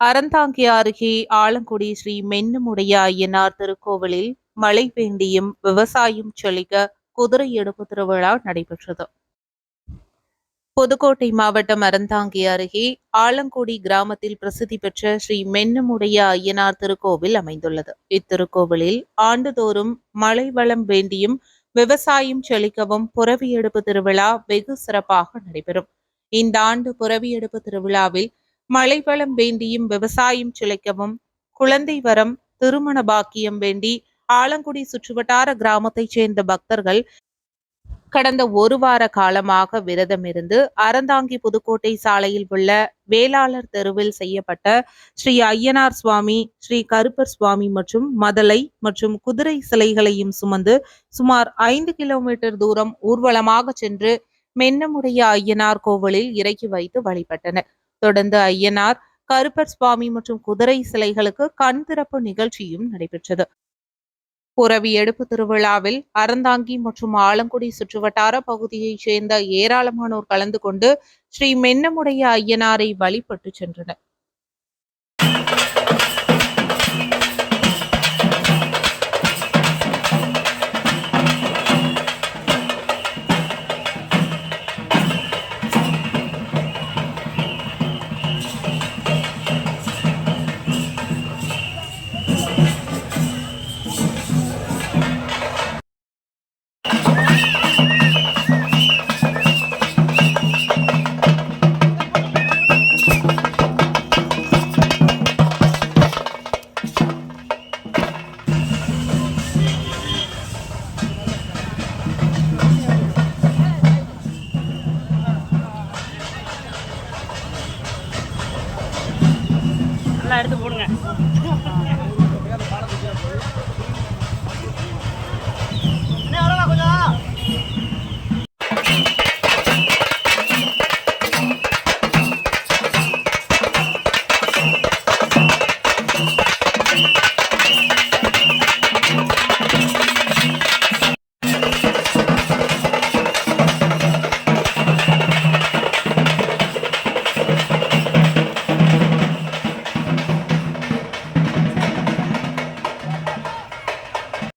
அறந்தாங்கி அருகே ஆலங்குடி ஸ்ரீ மென்னுமுடைய ஐயனார் திருக்கோவிலில் மழை வேண்டியும் விவசாயம் செழிக்க குதிரை எடுப்பு திருவிழா நடைபெற்றது. புதுக்கோட்டை மாவட்டம் அறந்தாங்கி அருகே ஆலங்குடி கிராமத்தில் பிரசித்தி பெற்ற ஸ்ரீ மென்னுமுடைய ஐயனார் திருக்கோவில் அமைந்துள்ளது. இத்திருக்கோவிலில் ஆண்டுதோறும் மழை வளம் வேண்டியும் விவசாயம் செழிக்கவும் புறவி எடுப்பு திருவிழா வெகு சிறப்பாக நடைபெறும். இந்த ஆண்டு புறவி எடுப்பு திருவிழாவில் மழை வளம் வேண்டியும் விவசாயம் சிலைக்கவும் குழந்தை வரம் திருமண பாக்கியம் வேண்டி ஆலங்குடி சுற்றுவட்டார கிராமத்தைச் சேர்ந்த பக்தர்கள் கடந்த ஒரு வார காலமாக விரதம் இருந்து அறந்தாங்கி புதுக்கோட்டை சாலையில் உள்ள வேளாளர் தெருவில் செய்யப்பட்ட ஸ்ரீ ஐயனார் சுவாமி ஸ்ரீ கருப்பர் சுவாமி மற்றும் மதலை மற்றும் குதிரை சிலைகளையும் சுமந்து சுமார் ஐந்து கிலோமீட்டர் தூரம் ஊர்வலமாக சென்று மென்னமுடைய ஐயனார் கோவிலில் இறக்கி வைத்து வழிபட்டனர். தொடர்ந்து ஐயனார் கருப்பர் சுவாமி மற்றும் குதிரை சிலைகளுக்கு கண் திறப்பு நிகழ்ச்சியும் நடைபெற்றது. புறவி எடுப்பு திருவிழாவில் அறந்தாங்கி மற்றும் ஆலங்குடி சுற்றுவட்டார பகுதியைச் சேர்ந்த ஏராளமானோர் கலந்து கொண்டு ஸ்ரீ மென்னமுடைய ஐயனாரை வழிபட்டு சென்றனர். எடுத்து போடுங்க.